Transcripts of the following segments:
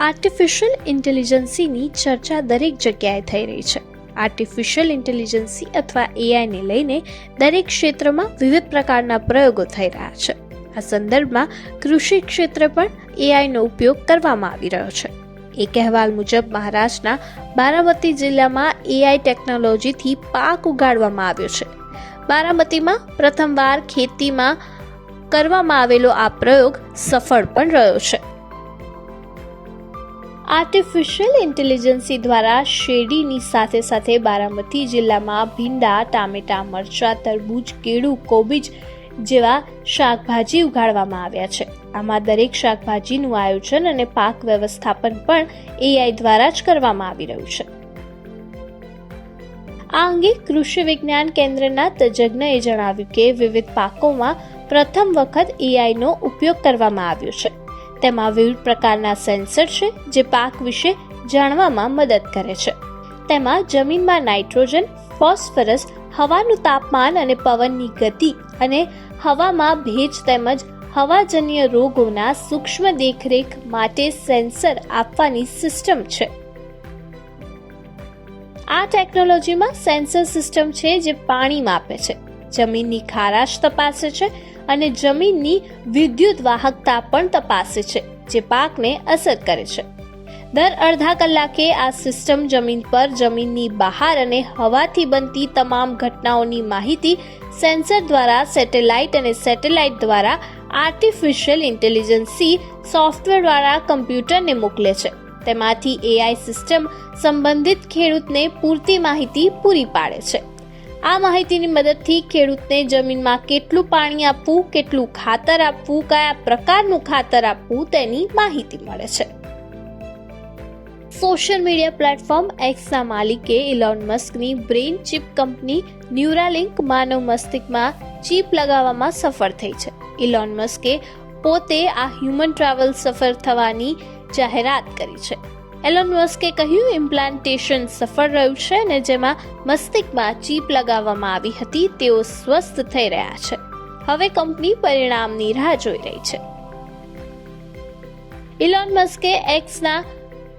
Artificial ઇન્ટેલિજન્સીની ચર્ચા દરેક જગ્યાએ થઈ રહી છે. આર્ટિફિશિયલ ઇન્ટેલિજન્સી અથવા એઆઈને લઈને દરેક ક્ષેત્રમાં વિવિધ પ્રકારના પ્રયોગો થઈ રહ્યા છે. આ સંદર્ભમાં કૃષિ ક્ષેત્રે પણ એઆઈનો ઉપયોગ કરવામાં આવી રહ્યો છે. એક અહેવાલ મુજબ, મહારાષ્ટ્રના બારામતી જિલ્લામાં એઆઈ ટેકનોલોજીથી પાક ઉગાડવામાં આવ્યો છે. બારામતીમાં પ્રથમવાર ખેતીમાં કરવામાં આવેલો આ પ્રયોગ સફળ પણ રહ્યો છે. આર્ટિફિશિયલ ઇન્ટેલિજન્સી દ્વારા શેરડીની સાથે સાથે બારામતી જિલ્લામાં ભીંડા, ટામેટા, મરચા, તરબૂચ, કેળું, કોબીજ જેવા શાકભાજી ઉગાડવામાં આવ્યા છે. આમાં દરેક શાકભાજીનું આયોજન અને પાક વ્યવસ્થાપન પણ એઆઈ દ્વારા જ કરવામાં આવી રહ્યું છે. આ અંગે કૃષિ વિજ્ઞાન કેન્દ્રના તજજ્ઞએ જણાવ્યું કે વિવિધ પાકોમાં પ્રથમ વખત એઆઈનો ઉપયોગ કરવામાં આવ્યો છે. તેમાં વિવિધ પ્રકારના સેન્સર છે, જે પાક વિશે જાણવામાં મદદ કરે છે. તેમાં જમીનમાં નાઇટ્રોજન, ફોસ્ફરસ, હવાનું તાપમાન અને પવનની ગતિ અને હવામાં ભેજ તેમજ હવાજન્ય રોગોના સૂક્ષ્મ દેખરેખ માટે સેન્સર આપવાની સિસ્ટમ છે. આ ટેકનોલોજીમાં સેન્સર સિસ્ટમ છે, જે પાણી માપે છે. જમીનની ખારાશ તપાસે છે અને જમીનની વિદ્યુત વાહકતા પણ તપાસે છે, જે પાકને અસર કરે છે. દર અડધા કલાકે આ સિસ્ટમ જમીન પર જમીનની બહાર અને હવાથી બનતી તમામ ઘટનાઓની માહિતી સેન્સર દ્વારા, સેટેલાઇટ અને સેટેલાઇટ દ્વારા આર્ટિફિશિયલ ઇન્ટેલિજન્સી સોફ્ટવેર દ્વારા કમ્પ્યુટરને મોકલે છે. તેમાંથી એઆઈ સિસ્ટમ સંબંધિત ખેડૂતને પૂરતી માહિતી પૂરી પાડે છે. આ માહિતીની મદદથી ખેડૂતને જમીનમાં કેટલું પાણી આપવું, કેટલું ખાતર આપવું, કયા પ્રકારનું ખાતર આપવું તેની માહિતી મળે છે. સોશિયલ મીડિયા પ્લેટફોર્મ એક્સના માલિકે ઇલોન મસ્કની બ્રેઇન ચિપ કંપની ન્યુરાલિંક માનવ મસ્તિષ્કમાં ચિપ લગાવવામાં સફળ થઈ છે. ઇલોન મસ્કે પોતે આ હ્યુમન ટ્રાવેલ સફળ થવાની જાહેરાત કરી છે. એલોન મસ્કે કહ્યું ઇમ્પ્લાન્ટેશન સફળ રહ્યું છે અને જેમાં મસ્તિષ્કમાં ચીપ લગાવવામાં આવી હતી, તેઓ સ્વસ્થ થઈ રહ્યા છે. હવે કંપની પરિણામની રાહ જોઈ રહી છે. ઇલોન મસ્કે એક્સના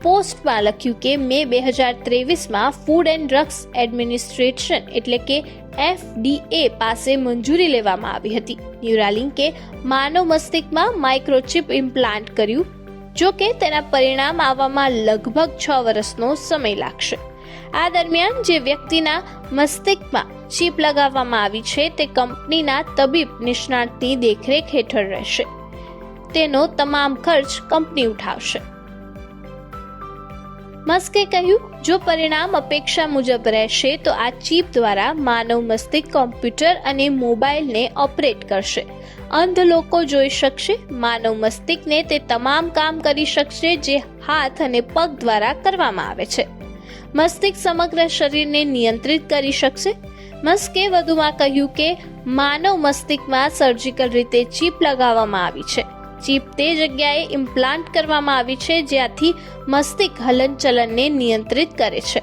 પોસ્ટમાં લખ્યું કે, મે બે હજાર ત્રેવીસમાં ફૂડ એન્ડ ડ્રગ્સ એડમિનિસ્ટ્રેશન એટલે કે એફડીએ પાસે મંજૂરી લેવામાં આવી હતી. ન્યુરાલિંકે માનવ મસ્તિષ્કમાં માઇક્રોચિપ ઇમ્પ્લાન્ટ કર્યું જો કે તેના પરિણામ આવવામાં લગભગ છ વર્ષનો સમય લાગશે. આ દરમિયાન જે વ્યક્તિના મસ્તિષ્કમાં ચીપ લગાવવામાં આવી છે, તે કંપનીના તબીબ નિષ્ણાતની દેખરેખ હેઠળ રહેશે. તેનો તમામ ખર્ચ કંપની ઉઠાવશે. મસ્કે કહ્યું, જો પરિણામ અપેક્ષા મુજબ રહેશે, તો આ ચીપ દ્વારા માનવ મસ્તિષ્ક કોમ્પ્યુટર અને મોબાઈલને ઓપરેટ કરશે. અંધ લોકો જોઈ શકશે, માનવ મસ્તિષ્કને તે તમામ કામ કરી શકશે જે હાથ અને પગ દ્વારા કરવામાં આવે છે. મસ્તિષ્ક સમગ્ર શરીરને નિયંત્રિત કરી શકશે. મસ્કે વધુમાં કહ્યું કે, માનવ મસ્તિષ્કમાં સર્જિકલ રીતે ચીપ લગાવવામાં આવી છે. ચીપ તે જગ્યાએ ઇમ્પ્લાન્ટ કરવામાં આવી છે જ્યાંથી મસ્તિષ્ક હલનચલનને નિયંત્રિત કરે છે.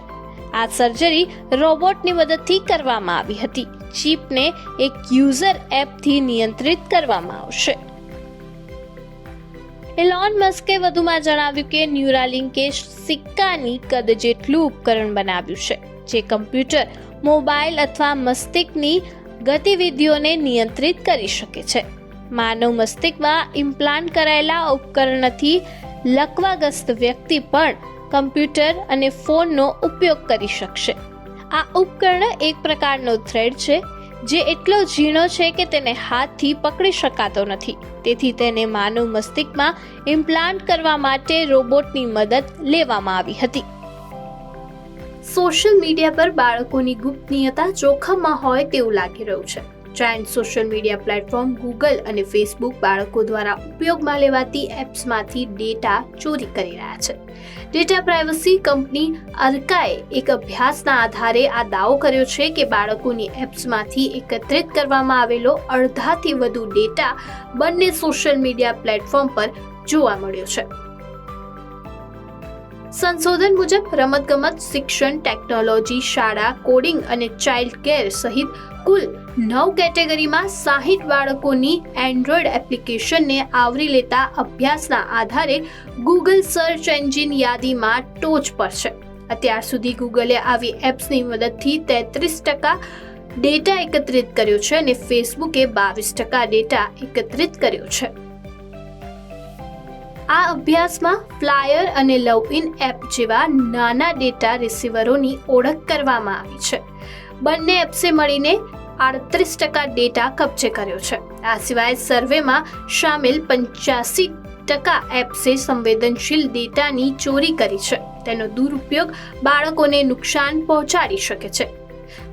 આ સર્જરી રોબોટની મદદથી કરવામાં આવી હતી. ચીપને એક યુઝર એપથી નિયંત્રિત કરવામાં આવશે. એલોન મસ્કે વધુમાં જણાવ્યું કે ન્યુરાલિંકે સિક્કાની કદ જેટલું ઉપકરણ બનાવ્યું છે, જે કમ્પ્યુટર, મોબાઈલ અથવા મસ્તિષ્કની ગતિવિધિઓને નિયંત્રિત કરી શકે છે. માનવ મસ્તિષ્કમાં ઇમ્પ્લાન્ટ કરાયેલા ઉપકરણથી લકવાગ્રસ્ત વ્યક્તિ પણ કમ્પ્યુટર અને ફોનનો ઉપયોગ કરી શકશે. આ ઉપકરણ એક પ્રકારનો થ્રેડ છે, જે એટલો ઝીણો છે કે તેને હાથથી પકડી શકાતો નથી. તેથી તેને માનવ મસ્તિષ્કમાં ઇમ્પ્લાન્ટ કરવા માટે રોબોટની મદદ લેવામાં આવી હતી. સોશિયલ મીડિયા પર બાળકોની ગુપ્તનીયતા જોખમમાં હોય તેવું લાગી રહ્યું છે. Giant social media platform Google અને ફેસબુક બાળકો દ્વારા ઉપયોગમાં લેવાતી એપ્સમાંથી ડેટા ચોરી કરી રહ્યા છે. ડેટા પ્રાઇવસી કંપની અર્કાએ એક અભ્યાસના આધારે આ દાવો કર્યો છે કે બાળકોની એપ્સમાંથી એકત્રિત કરવામાં આવેલો અડધાથી વધુ ડેટા બંને સોશિયલ મીડિયા પ્લેટફોર્મ પર જોવા મળ્યો છે. સંશોધન મુજબ રમતગમત, શિક્ષણ, ટેકનોલોજી, શાળા, કોડિંગ અને ચાઇલ્ડ કેર સહિત કુલ નવ કેટેગરીમાં સાહીઠ બાળકોની એન્ડ્રોઈડ એપ્લિકેશનને આવરી લેતા અભ્યાસના આધારે ગૂગલ સર્ચ એન્જિન યાદીમાં ટોચ પર છે. અત્યાર સુધી ગૂગલે આવી એપ્સની મદદથી તેત્રીસ ટકા ડેટા એકત્રિત કર્યો છે અને ફેસબુકે બાવીસ ટકા ડેટા એકત્રિત કર્યો છે. આ અભ્યાસમાં ફ્લાયર અને લવ ઇન એપ જેવા નાના ડેટા રિસીવરોની ઓળખ કરવામાં આવી છે. બંને એપ્સે મળીને આડત્રીસ ટકા ડેટા કબજે કર્યો છે. આ સિવાય સર્વેમાં સામેલ પંચ્યાસી ટકા એપ્સે સંવેદનશીલ ડેટાની ચોરી કરી છે. તેનો દુરુપયોગ બાળકોને નુકસાન પહોંચાડી શકે છે.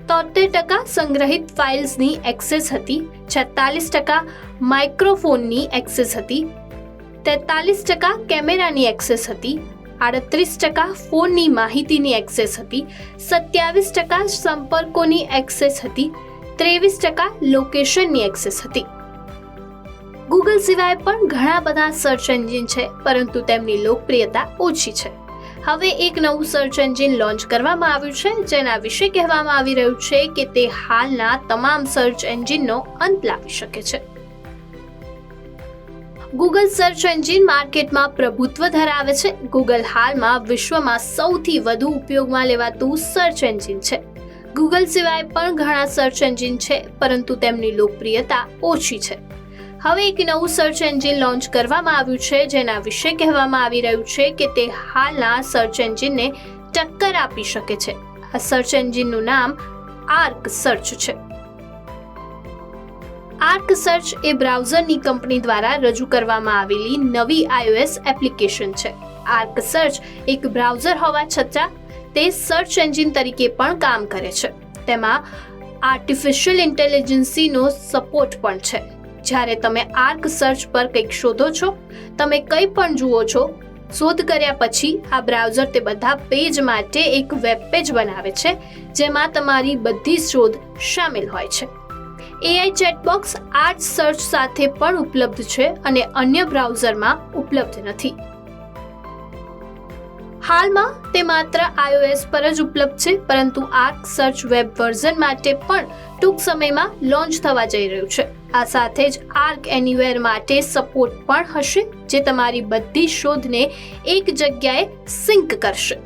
તોતેર ટકા સંગ્રહિત ફાઇલ્સની એક્સેસ હતી, છેતાલીસ ટકા માઇક્રોફોનની એક્સેસ હતી તેતાલીસ ટકા કેમેરાની એક્સેસ હતી, આડત્રીસ ટકા ફોનની માહિતીની એક્સેસ હતી, સત્યાવીસ ટકા સંપર્કોની એક્સેસ હતી, ત્રેવીસ ટકા લોકેશનની એક્સેસ હતી. ગૂગલ સિવાય પણ ઘણા બધા સર્ચ એન્જિન છે, પરંતુ તેમની લોકપ્રિયતા ઓછી છે. હવે એક નવું સર્ચ એન્જિન લોન્ચ કરવામાં આવ્યું છે, જેના વિશે કહેવામાં આવી રહ્યું છે કે તે હાલના તમામ સર્ચ એન્જિનનો અંત લાવી શકે છે. ગૂગલ સર્ચ એન્જિન માર્કેટમાં પ્રભુત્વ ધરાવે છે. ગૂગલ હાલમાં વિશ્વમાં સૌથી વધુ ઉપયોગમાં લેવાતું સર્ચ એન્જિન છે. ગૂગલ સિવાય પણ ઘણા સર્ચ એન્જિન છે, પરંતુ તેમની લોકપ્રિયતા ઓછી છે. હવે એક નવું સર્ચ એન્જિન લોન્ચ કરવામાં આવ્યું છે, જેના વિશે કહેવામાં આવી રહ્યું છે કે તે હાલના સર્ચ એન્જિનને ટક્કર આપી શકે છે. આ સર્ચ એન્જિનનું નામ આર્ક સર્ચ છે. આર્ક સર્ચ એ બ્રાઉઝરની કંપની દ્વારા રજૂ કરવામાં આવેલી નવી આઈઓએસ એપ્લિકેશન છે. આર્ક સર્ચ એક બ્રાઉઝર હોવા છતાં તે સર્ચ એન્જિન તરીકે પણ કામ કરે છે. તેમાં આર્ટિફિશિયલ ઇન્ટેલિજન્સીનો સપોર્ટ પણ છે. જ્યારે તમે આર્ક સર્ચ પર કંઈક શોધો છો, તમે કંઈ પણ જુઓ છો, શોધ કર્યા પછી આ બ્રાઉઝર તે બધા પેજ માટે એક વેબ પેજ બનાવે છે, જેમાં તમારી બધી શોધ શામેલ હોય છે. એઆઈ ચેટબોક્સ આ જ સર્ચ સાથે પણ ઉપલબ્ધ છે અને અન્ય બ્રાઉઝરમાં ઉપલબ્ધ નથી. હાલમાં તે માત્ર આઈઓએસ પર જ ઉપલબ્ધ છે, પરંતુ આર્ક સર્ચ વેબ વર્ઝન માટે પણ ટૂંક સમયમાં લોન્ચ થવા જઈ રહ્યું છે. આ સાથે જ આર્ક એનીવેર માટે સપોર્ટ પણ હશે, જે તમારી બધી શોધને એક જગ્યાએ સિંક કરશે.